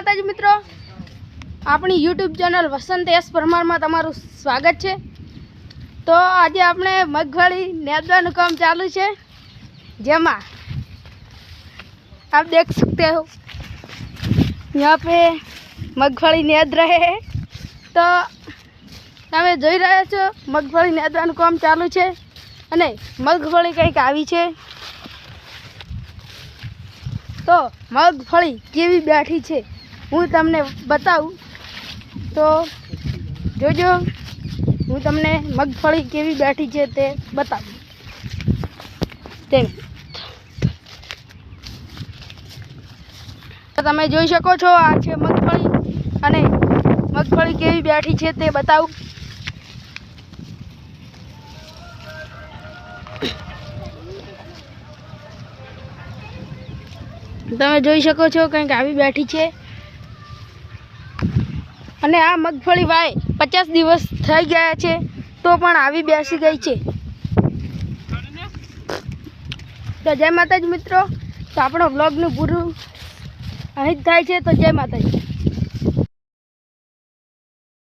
માતાજી મિત્રો, આપણી યુટ્યુબ ચેનલ વસંત એસ પરમારમાં તમારું સ્વાગત છે. તો આજે આપણે મગફળી નેદવાનું કામ ચાલુ છે. જેમાં આપ દેખ સકતે હો. યહાં પે મગફળી નેદ રહે તો તમે જોઈ રહ્યા છો, મગફળી નેદવાનું કામ ચાલુ છે અને મગફળી કંઈક આવી છે. તો મગફળી કેવી બેઠી છે? હું તમને બતાવું તો જોજો, હું તમને મગફળી કેવી બેઠી છે તે બતાવું. તે તો તમે જોઈ શકો છો આ છે મગફળી અને મગફળી કેવી બેઠી છે તે બતાવું. તમે જોઈ શકો છો કંઈક આવી બેઠી છે. અને આ મગફળી વાય પચાસ દિવસ થઈ ગયા છે, તો પણ આવી બેસી ગઈ છે. તો જય માતાજી મિત્રો, તો આપણો બ્લોગનું પૂરું અહીં જ થાય છે, તો જય માતાજી.